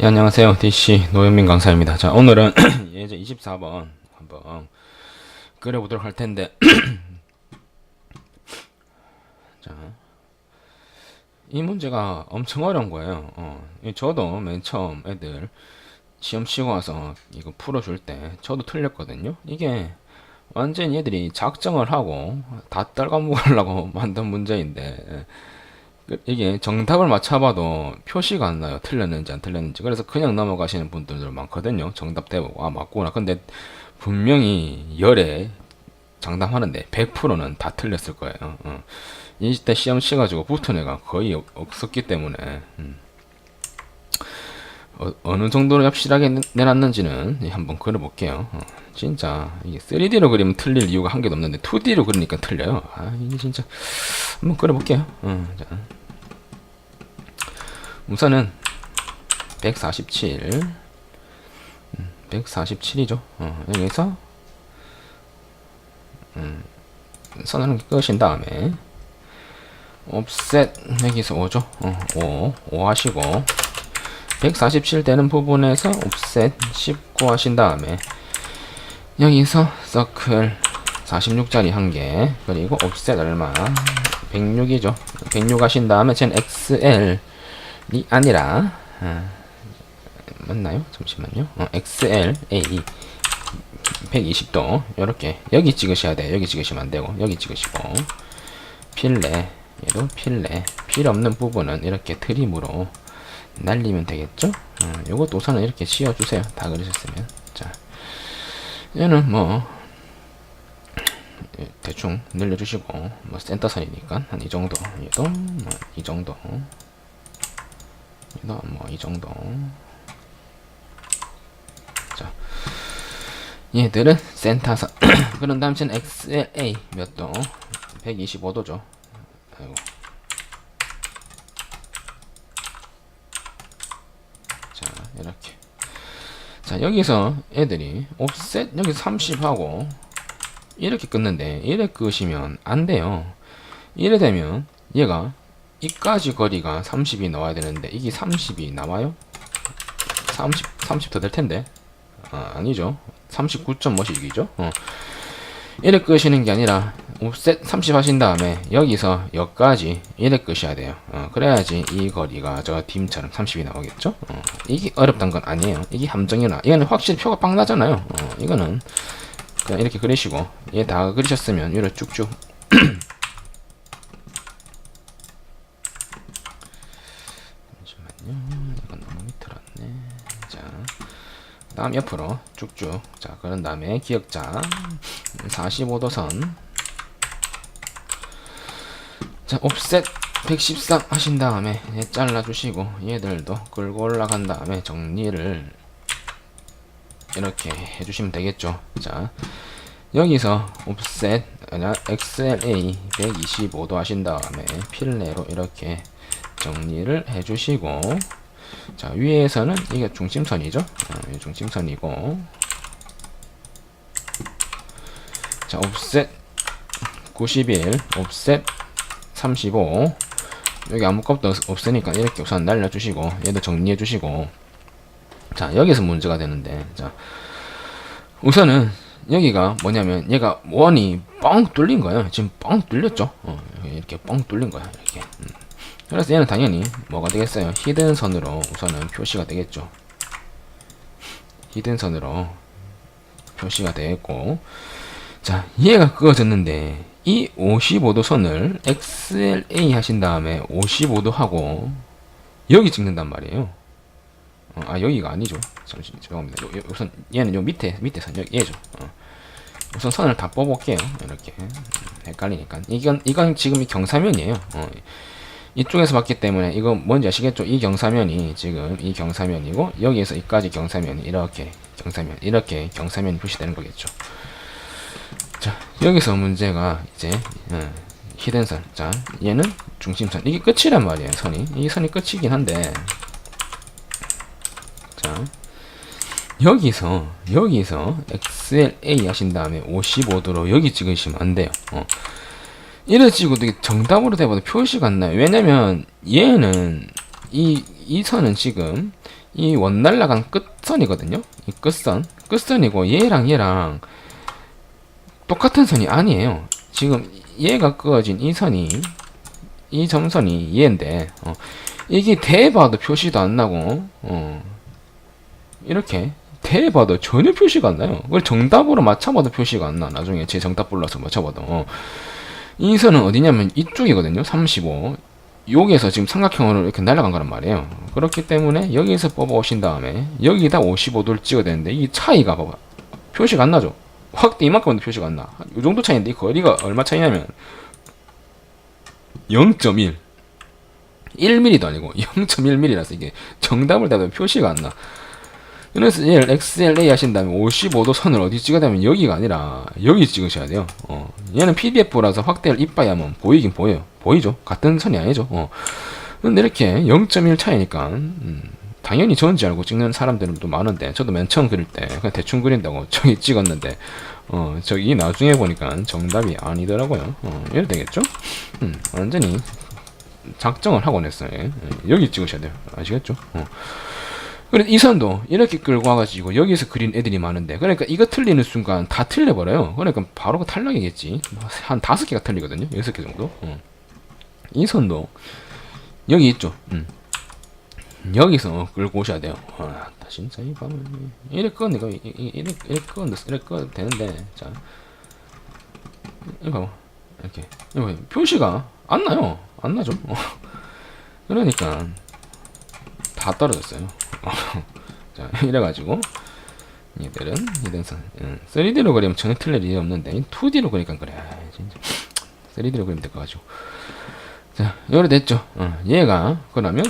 예, 안녕하세요. DC 노현민 강사입니다. 자, 오늘은 예제 24번 한번 그려보도록 할 텐데. 자, 이 문제가 엄청 어려운 거예요. 어, 이 저도 맨 처음 애들 시험 치고 와서 이거 풀어줄 때 저도 틀렸거든요. 이게 완전 얘들이 작정을 하고 다 떨궈먹으려고 만든 문제인데 그- 이게 정답을 맞춰봐도 표시가 안 나요. 틀렸는지 안 틀렸는지. 그래서 그냥 넘어가시는 분들도 많거든요. 정답 대보고 아 맞구나. 근데 분명히 열에 장담하는데 100%는 다 틀렸을 거예요. 어. 이때 시험 치 가지고 붙은 애가 거의 없- 없었기 때문에 음. 어, 느 정도로 얍실하게 내- 내놨는지는 예, 한번 그려볼게요. 어, 진짜 이게 3D로 그리면 틀릴 이유가 한 개도 없는데 2D로 그리니까 틀려요. 아 이게 진짜 한번 그려볼게요. 어, 자. 우선은 147 147이죠. 어, 여기서 음, 선을 끄신 다음에 옵셋 여기서 5죠. 어, 5, 5 하시고 147 되는 부분에서 옵셋 19 하신 다음에 여기서 서클 46짜리 한 개 그리고 옵셋 얼마? 106이죠. 106 하신 다음에 쟤는 XL이 아니라 아, 맞나요? 잠시만요. 어, XL A 120도. 이렇게 여기 찍으셔야 돼요. 여기 찍으시면 안되고 여기 찍으시고. 필레 얘도 필레. 필요 없는 부분은 이렇게 트림으로 날리면 되겠죠? 어, 요것도 우선은 이렇게 씌워주세요. 다 그리셨으면. 자 얘는 뭐 예, 대충 늘려주시고 뭐 센터선이니까 한 이 정도 얘도 뭐 이 정도 얘도 뭐 이 정도. 자 얘들은 센터선. 그런 다음 엔 XLA 몇 도? 125도죠. 아이고 자 이렇게 자 여기서 애들이 옵셋 여기서 30하고 이렇게 끊는데 이래 끄시면 안 돼요 이래 되면 얘가 이까지 거리가 30이 나와야 되는데 이게 30이 나와요? 30, 30 더 될 텐데 아, 아니죠 39점 뭐씩이죠 어. 이래 끄시는 게 아니라 옵셋 30 하신 다음에 여기서 여기까지 이래 끄셔야 돼요. 어, 그래야지 이 거리가 저 딤처럼 30이 나오겠죠? 어, 이게 어렵단 건 아니에요. 이게 함정이나 이거는 확실히 표가 빵 나잖아요. 어, 이거는 그냥 이렇게 그리시고 얘 다 그리셨으면 위로 쭉쭉. 잠시만요. 이건 너무 밑으로 왔네. 자 다음 옆으로 쭉쭉. 자 그런 다음에 기역자. 45도선 자 옵셋 113 하신 다음에 얘 잘라주시고 얘들도 끌고 올라간 다음에 정리를 이렇게 해주시면 되겠죠. 자 여기서 옵셋 아니야 XLA 125도 하신 다음에 필레로 이렇게 정리를 해주시고 자 위에서는 이게 중심선이죠? 어, 중심선이고 자 옵셋 91 옵셋 35 여기 아무것도 없- 없으니까 이렇게 우선 날려주시고 얘도 정리해주시고. 자 여기서 문제가 되는데 자. 우선은 여기가 뭐냐면 얘가 원이 뻥 뚫린 거예요. 지금 뻥 뚫렸죠? 어, 이렇게 뻥 뚫린 거야 이렇게. 음. 그래서 얘는 당연히 뭐가 되겠어요? 히든 선으로 우선은 표시가 되겠죠. 히든 선으로 표시가 되겠고. 자 얘가 그어졌는데 이 55도 선을 XLA 하신 다음에 55도 하고 여기 찍는단 말이에요. 어, 아 여기가 아니죠. 잠시 죄송합니다. 요, 요, 우선 얘는 요 밑에 밑에 선 여기 얘죠. 어. 우선 선을 다 뽑을게요. 이렇게. 음, 헷갈리니까. 이건 이건 지금 이 경사면이에요. 어. 이쪽에서 봤기 때문에 이거 뭔지 아시겠죠? 이 경사면이 지금 이 경사면이고 여기에서 이까지 경사면이 이렇게 경사면 이렇게 경사면이 표시되는 거겠죠 자 여기서 문제가 이제 어, 히든선 자 얘는 중심선 이게 끝이란 말이에요 선이 이 선이 끝이긴 한데 자 여기서 여기서 XLA 하신 다음에 55도로 여기 찍으시면 안 돼요. 어. 이래 찍어도 정답으로 돼봐도 표시가 안 나요. 왜냐면 얘는 이, 이 선은 지금 이 원 날라간 끝선이거든요. 이 끝선. 끝선이고 얘랑 얘랑 똑같은 선이 아니에요. 지금 얘가 그어진 이 선이 이 점선이 얘인데 어, 이게 대봐도 표시도 안 나고 어, 이렇게 대봐도 전혀 표시가 안 나요. 그걸 정답으로 맞춰봐도 표시가 안 나. 나중에 제 정답 불러서 맞춰봐도 어. 이 선은 어디냐면 이쪽이거든요. 35. 여기에서 지금 삼각형으로 이렇게 날아간 거란 말이에요. 그렇기 때문에 여기에서 뽑아 오신 다음에 여기다 55도를 찍어야 되는데 이 차이가 봐봐. 표시가 안 나죠. 확대 이만큼도 표시가 안 나. 이 정도 차이인데 이 거리가 얼마 차이냐면 0.1. 1mm도 아니고 0.1mm라서 이게 정답을 대면 표시가 안 나. 그래서 얘를 XLA 하신 다음에 55도 선을 어디 찍어야 되면 여기가 아니라 여기 찍으셔야 돼요. 어. 얘는 PDF라서 확대를 이빠이 하면 보이긴 보여요. 보이죠? 같은 선이 아니죠. 어. 근데 이렇게 0.1 차이니까 음, 당연히 저인지 알고 찍는 사람들은 또 많은데 저도 맨 처음 그릴 때 그냥 대충 그린다고 저기 찍었는데 어 저기 나중에 보니까 정답이 아니더라고요. 어, 이래 되겠죠? 음, 완전히 작정을 하고 냈어요. 예. 여기 찍으셔야 돼요. 아시겠죠? 어. 그래 이 선도 이렇게 끌고 와가지고 여기서 그린 애들이 많은데 그러니까 이거 틀리는 순간 다 틀려버려요. 그러니까 바로 그 탈락이겠지. 한 다섯 개가 틀리거든요. 여섯 개 정도. 어. 이 선도 여기 있죠. 음. 여기서 끌고 오셔야 돼요. 아, 진짜 이 밤을 이래 끄니까 이래 이래 끄 이래 끄 되는데 자 이거 이렇게 이거. 표시가 안 나요. 안 나죠. 어. 그러니까 다 떨어졌어요. 자 이래가지고 얘들은 이등선 3D로 그리면 전혀 틀릴 일이 없는데 2D로 그리니까 그래 진짜 3D로 그리면 될것 가지고 자 요래 됐죠. 어, 얘가 그러면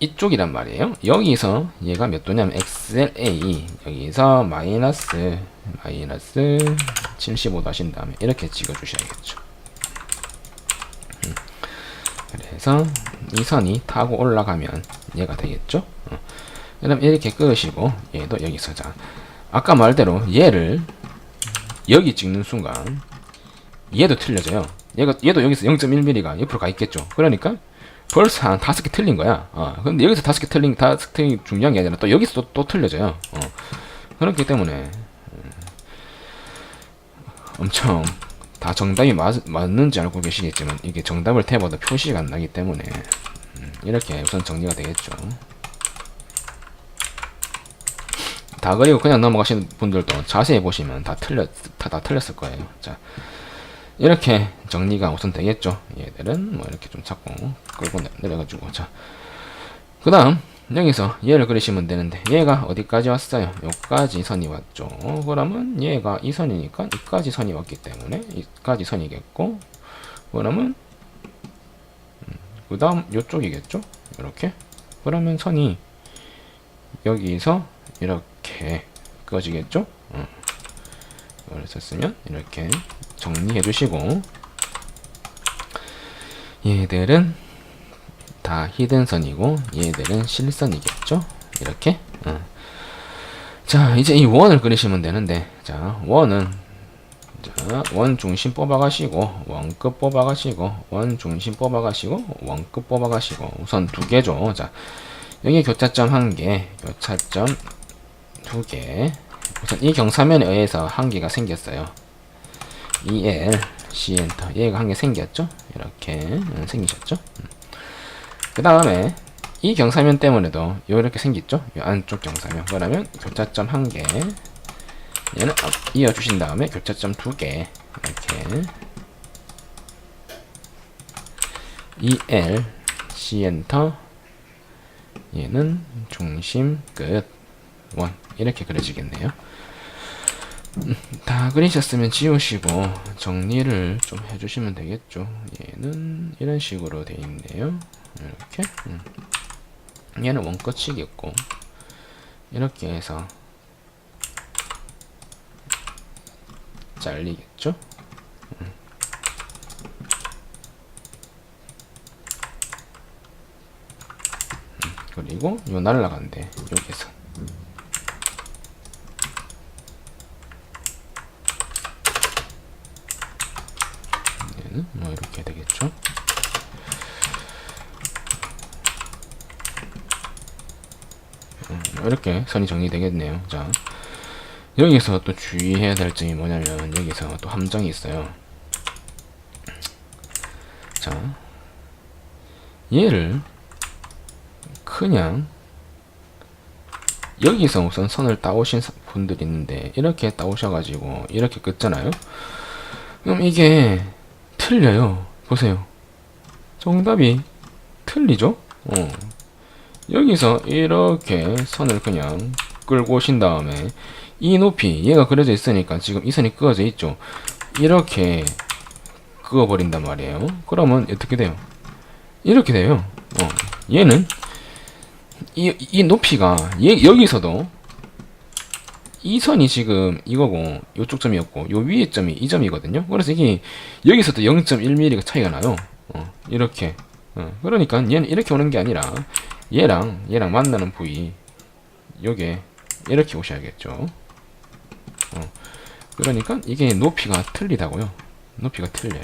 이쪽이란 말이에요. 여기서 얘가 몇 도냐면 XLA 여기서 마이너스 마이너스 75도 하신 다음에 이렇게 찍어 주셔야겠죠. 음. 그래서 이 선이 타고 올라가면 얘가 되겠죠. 어. 그다음 이렇게 끄시고 얘도 여기서 자 아까 말대로 얘를 여기 찍는 순간 얘도 틀려져요. 얘가 얘도 여기서 0.1mm가 옆으로 가 있겠죠. 그러니까 벌써 한 다섯 개 틀린 거야. 어. 근데 여기서 다섯 개 틀린 다섯 개 중요한 게 아니라 또 여기서 또, 또 틀려져요. 어. 그렇기 때문에 음, 엄청 다 정답이 맞, 맞는지 알고 계시겠지만 이게 정답을 태봐도 표시가 안 나기 때문에 음, 이렇게 우선 정리가 되겠죠. 다 그리고 그냥 넘어가시는 분들도 자세히 보시면 다 틀렸 다, 다 틀렸을 거예요. 자. 이렇게 정리가 우선 되겠죠. 얘들은 뭐 이렇게 좀 잡고 끌고 내- 내려가지고 자. 그 다음 여기서 얘를 그리시면 되는데 얘가 어디까지 왔어요? 여기까지 선이 왔죠. 그러면 얘가 이 선이니까 이까지 선이 왔기 때문에 이까지 선이겠고 그러면 그 다음 요쪽이겠죠? 이렇게 그러면 선이 여기서 이렇게 꺼지겠죠? 썼으면 이렇게 정리해 주시고 얘들은 다 히든선이고 얘들은 실선이겠죠? 이렇게? 어. 자 이제 이 원을 그리시면 되는데 자 원은 자, 원 중심 뽑아가시고 원끝 뽑아가시고 원 중심 뽑아가시고 원끝 뽑아가시고 우선 두 개죠. 자 여기 교차점 한개 교차점 두개 우선 이 경사면에 의해서 한 개가 생겼어요. EL C 엔터. 얘가 한 개 생겼죠? 이렇게 음, 생기셨죠? 그 다음에 이 경사면 때문에도 이렇게 생겼죠? 이 안쪽 경사면. 그러면 교차점 한 개. 얘는 앞- 이어주신 다음에 교차점 두 개. 이렇게. EL C 엔터. 얘는 중심 끝 원 이렇게 그려지겠네요 다 그리셨으면 지우시고 정리를 좀 해주시면 되겠죠. 얘는 이런 식으로 돼 있네요. 이렇게 음. 얘는 원끝이겠고 이렇게 해서 잘리겠죠. 음. 음, 그리고 요 날라간대 여기서 여기는 뭐 이렇게 되겠죠. 음, 이렇게 선이 정리되겠네요. 자, 여기서 또 주의해야 될 점이 뭐냐면 여기서 또 함정이 있어요. 자, 얘를 그냥 여기서 우선 선을 따오신 사- 분들이 있는데 이렇게 따오셔가지고 이렇게 긋잖아요. 그럼 이게 틀려요. 보세요. 정답이 틀리죠? 어. 여기서 이렇게 선을 그냥 끌고 오신 다음에 이 높이 얘가 그려져 있으니까 지금 이 선이 그어져 있죠. 이렇게 그어버린단 말이에요. 그러면 어떻게 돼요? 이렇게 돼요. 어. 얘는 이, 이 높이가 얘, 여기서도 이 선이 지금 이거고 요쪽 점이었고 요 위에 점이 이 점이거든요. 그래서 이게 여기서도 0.1mm가 차이가 나요. 어, 이렇게. 어, 그러니까 얘는 이렇게 오는 게 아니라 얘랑 얘랑 만나는 부위 요게 이렇게 오셔야겠죠. 어, 그러니까 이게 높이가 틀리다고요. 높이가 틀려요.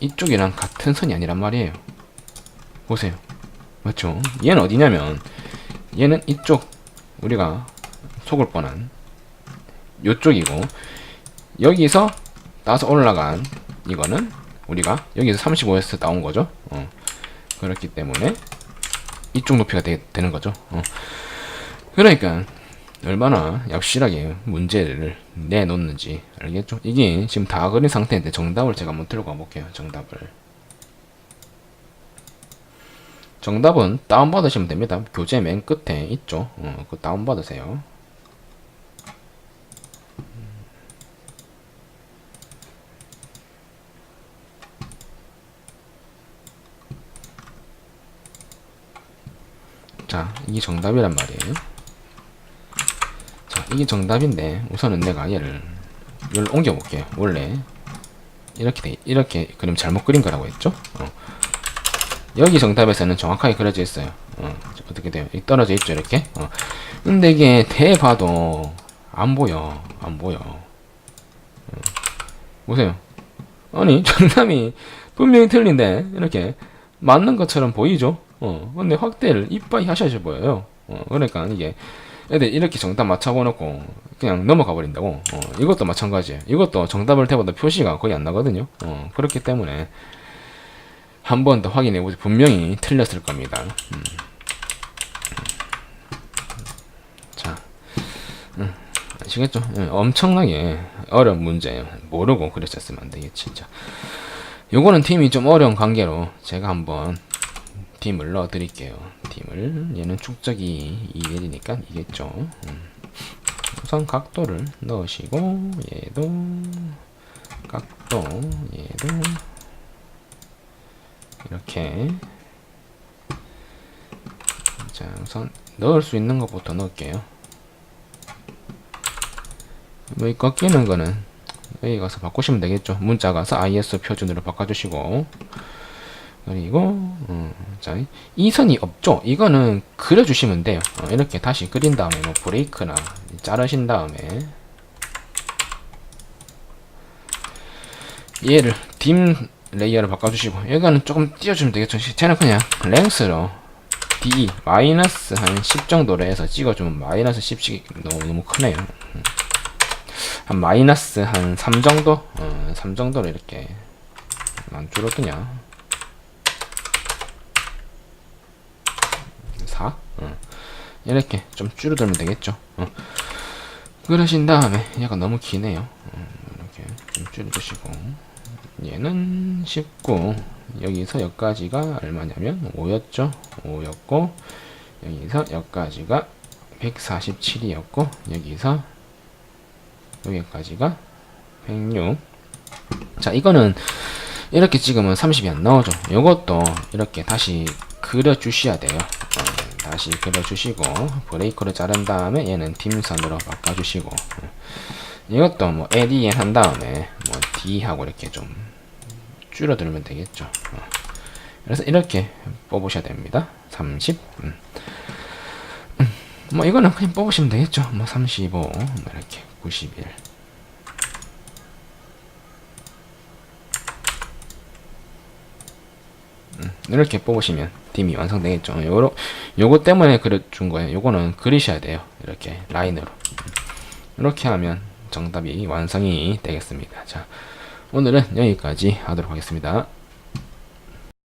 이쪽이랑 같은 선이 아니란 말이에요. 보세요. 맞죠? 얘는 어디냐면 얘는 이쪽 우리가 속을 뻔한 요쪽이고 여기서 따서 올라간 이거는 우리가 여기서 35에서 나온 거죠. 어. 그렇기 때문에 이쪽 높이가 되, 는 거죠. 어. 그러니까 얼마나 확실하게 문제를 내놓는지 알겠죠? 이게 지금 다 그린 상태인데 정답을 제가 한번 들고 가볼게요. 정답을. 정답은 다운받으시면 됩니다. 교재 맨 끝에 있죠. 어, 그 다운받으세요. 자, 이게 정답이란 말이에요. 자, 이게 정답인데 우선은 내가 얘를 얘를 옮겨 볼게요. 원래 이렇게 돼, 이렇게 그림 잘못 그린 거라고 했죠? 어. 여기 정답에서는 정확하게 그려져 있어요. 어, 어떻게 돼요? 이 떨어져 있죠, 이렇게. 어. 근데 이게 대 봐도 안 보여, 안 보여. 어. 보세요. 아니 정답이 분명히 틀린데 이렇게 맞는 것처럼 보이죠? 어, 근데 확대를 이빠이 하셔야 보여요. 어, 그러니까 이게 애들 이렇게 정답 맞춰보놓고 그냥 넘어가 버린다고. 어, 이것도 마찬가지예요. 이것도 정답을 대보다 표시가 거의 안 나거든요. 어, 그렇기 때문에 한 번 더 확인해 보세요. 분명히 틀렸을 겁니다. 음. 자, 음, 아시겠죠? 예, 엄청나게 어려운 문제예요. 모르고 그랬었으면 안 되겠지, 진짜. 요거는 팀이 좀 어려운 관계로 제가 한번 팀을 넣어 드릴게요. 팀을 얘는 축적이 2L이니까 이겠죠. 음. 우선 각도를 넣으시고 얘도 각도 얘도 이렇게 자 우선 넣을 수 있는 것부터 넣을게요. 뭐 이 꺾이는 거는 여기 가서 바꾸시면 되겠죠. 문자 가서 IS 표준으로 바꿔주시고 그리고 음, 자, 이 선이 없죠. 이거는 그려주시면 돼요. 어, 이렇게 다시 그린 다음에 뭐 브레이크나 자르신 다음에 얘를 딤 레이어를 바꿔주시고 여기는 조금 띄워주면 되겠죠. 쟤는 그냥 랭스로 D 마이너스 한 10 정도로 해서 찍어주면 마이너스 10씩 너무 너무 크네요. 음. 한 마이너스 한 3 정도? 어, 3 정도로 이렇게 안 줄어드냐? 어. 이렇게 좀 줄어들면 되겠죠. 어. 그러신 다음에 얘가 너무 기네요. 어, 이렇게 좀 줄여주시고 얘는 19 여기서 여기까지가 얼마냐면 5였죠. 5였고 여기서 여기까지가 147이었고 여기서 여기까지가 106. 자, 이거는 이렇게 찍으면 30이 안 나오죠. 요것도 이렇게 다시 그려주셔야 돼요. 어, 다시 그려주시고, 브레이크를 자른 다음에 얘는 딤선으로 바꿔주시고, 어, 이것도 뭐 LEN 한 다음에 뭐 D하고 이렇게 좀 줄여들면 되겠죠. 어. 그래서 이렇게 뽑으셔야 됩니다. 30. 음. 음, 뭐 이거는 그냥 뽑으시면 되겠죠. 뭐 35, 뭐 이렇게 91. 이렇게 뽑으시면 딤이 완성되겠죠. 요거 요거 때문에 그려준 거예요. 요거는 그리셔야 돼요. 이렇게 라인으로 이렇게 하면 정답이 완성이 되겠습니다. 자 오늘은 여기까지 하도록 하겠습니다.